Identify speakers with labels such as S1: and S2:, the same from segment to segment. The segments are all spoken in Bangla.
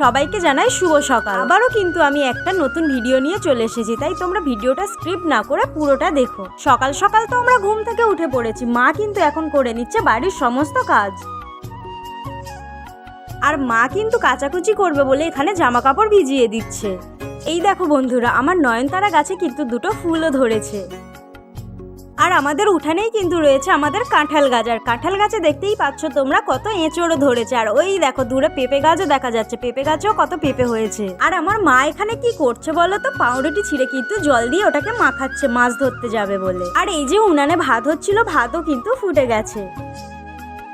S1: সবাইকে জানাই শুভ সকাল। আবারও কিন্তু আমি একটা নতুন ভিডিও নিয়ে চলে এসেছি, তাই তোমরা ভিডিওটা স্ক্রিপ্ট না করে পুরোটা দেখো। সকাল সকাল তো আমরা ঘুম থেকে উঠে পড়েছি, মা কিন্তু এখন করে নিচ্ছে বাড়ির সমস্ত কাজ। আর মা কিন্তু কাচাকুচি করবে বলে এখানে জামা কাপড় ভিজিয়ে দিচ্ছে। এই দেখো বন্ধুরা, আমার নয়নতারা গাছে কিন্তু দুটো ফুলও ধরেছে। আর আমাদের উঠানেই কিন্তু রয়েছে আমাদের কাঁঠাল গাছ। আর কাঁঠাল গাছে দেখতেই পাচ্ছ তোমরা কত এঁচড়ও ধরেছে। আর ওই দেখো দূরে পেঁপে গাছও দেখা যাচ্ছে, পেঁপে গাছেও কত পেঁপে হয়েছে। আর আমার মা এখানে কি করছে বলো তো? পাউরুটি ছিঁড়ে কিন্তু জল দিয়ে ওটাকে মাখাচ্ছে, মাছ ধরতে যাবে বলে। আর এই যে উনানে ভাত হচ্ছিল, ভাতও কিন্তু ফুটে গেছে।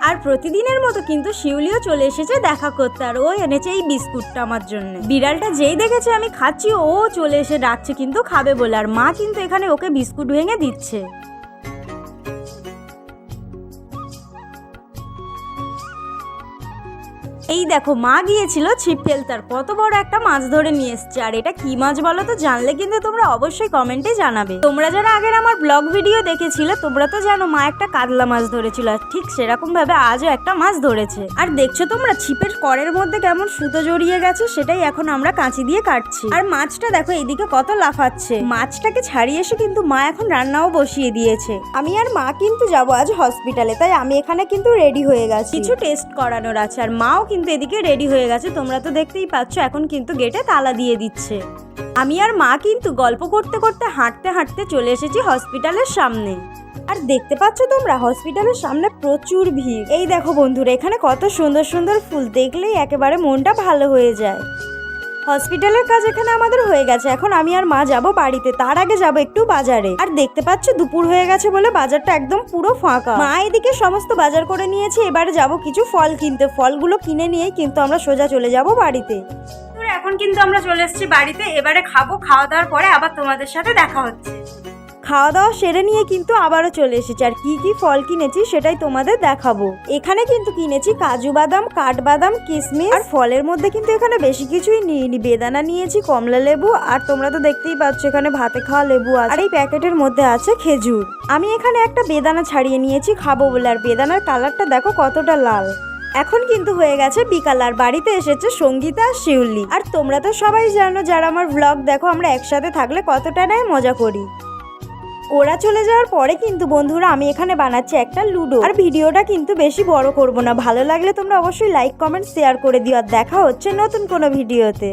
S1: আর প্রতিদিনের মতো কিন্তু শিউলিও চলে এসেছে দেখা করতে। আর ও এনেছে এই বিস্কুটটা আমার জন্য। বিড়ালটা যেই দেখেছে আমি খাচ্ছি, ও চলে এসে ডাকছে কিন্তু খাবে বলে। আর মা কিন্তু এখানে ওকে বিস্কুট ভেঙে দিচ্ছে। এই দেখো, মা গিয়েছিল ছিপ ফেলতার কত বড় একটা মাছ ধরে নিয়ে এসছে। আর এটা কি মাছ বলো তো, জানলে কিন্তু তোমরা অবশ্যই কমেন্টে জানাবে। তোমরা যারা আগের আমার ব্লগ ভিডিও দেখেছিলে, তোমরা তো জানো মা একটা কাতলা মাছ ধরেছিল, আর ঠিক সেরকম ভাবে আজও একটা মাছ ধরেছে। আর দেখছ তোমরা, ছিপের করের মধ্যে কেমন সুতো জড়িয়ে গেছে, সেটাই এখন আমরা কাঁচি দিয়ে কাটছি। আর মাছটা দেখো এইদিকে কত লাফাচ্ছে। মাছটাকে ছাড়িয়ে এসে কিন্তু মা এখন রান্নাও বসিয়ে দিয়েছে। আমি আর মা কিন্তু যাব আজ হসপিটালে তাই আমি এখানে কিন্তু রেডি হয়ে গেছি। কিছু টেস্ট করানোর আছে, আর মাও কিন্তু এদিকে রেডি হয়ে গেছে। তোমরা তো দেখতেই পাচ্ছ, এখন কিন্তু গেটে তালা দিয়ে দিচ্ছে। আমি আর মা কিন্তু গল্প করতে করতে হাঁটতে হাঁটতে চলে এসেছি হসপিটালের সামনে। আর দেখতে পাচ্ছ তোমরা হসপিটালের সামনে প্রচুর ভিড়। এই দেখো বন্ধুরা, এখানে কত সুন্দর সুন্দর ফুল দেখলেই একেবারে মনটা ভালো হয়ে যায়। হসপিটালের কাজ এখানে আমাদের হয়ে গেছে। এখন আমি আর মা যাব বাড়িতে। তার আগে যাব একটু বাজারে। আর দেখতে পাচ্ছ, দুপুর হয়ে গেছে বলে বাজারটা একদম পুরো ফাঁকা। মা এদিকে সমস্ত বাজার করে নিয়েছে। এবারে যাব কিছু ফল কিনতে। ফলগুলো কিনে নিয়ে কিন্তু আমরা সোজা চলে যাব বাড়িতে। এখন কিন্তু আমরা চলে এসেছি বাড়িতে। এবারে খাব, খাওয়া দাওয়ার পরে আবার তোমাদের সাথে দেখা হচ্ছে। খাওয়া দাওয়া সেরে নিয়ে কিন্তু আবারও চলে এসেছি। আর কি কি ফল কিনেছি সেটাই তোমাদের দেখাবো। এখানে কিন্তু কিনেছি কাজু বাদাম, কাঠবাদাম কিশমিশ আর ফলের মধ্যে কিন্তু এখানে বেশি কিছুই নিইনি বেদানা নিয়েছি, কমলা লেবু, আর তোমরা তো দেখতেই পাচ্ছ এখানে ভাতে খাওয়া লেবু আর এই প্যাকেটের মধ্যে আছে খেজুর। আমি এখানে একটা বেদানা ছাড়িয়ে নিয়েছি, খাব বলে। আর বেদানার কালারটা দেখো কতটা লাল। এখন কিন্তু হয়ে গেছে বিকাল, আর বাড়িতে এসেছে সঙ্গীতা আর শিউলি। আর তোমরা তো সবাই জানো, যারা আমার ব্লগ দেখো, আমরা একসাথে থাকলে কতটা নেয় মজা করি। ওরা চলে যাওয়ার পরে কিন্তু বন্ধুরা আমি এখানে বানাচ্ছি একটা লুডো। আর ভিডিওটা কিন্তু বেশি বড় করব না। ভালো লাগলে তোমরা অবশ্যই লাইক কমেন্ট শেয়ার করে দিও। আর দেখা হচ্ছে নতুন কোনো ভিডিওতে।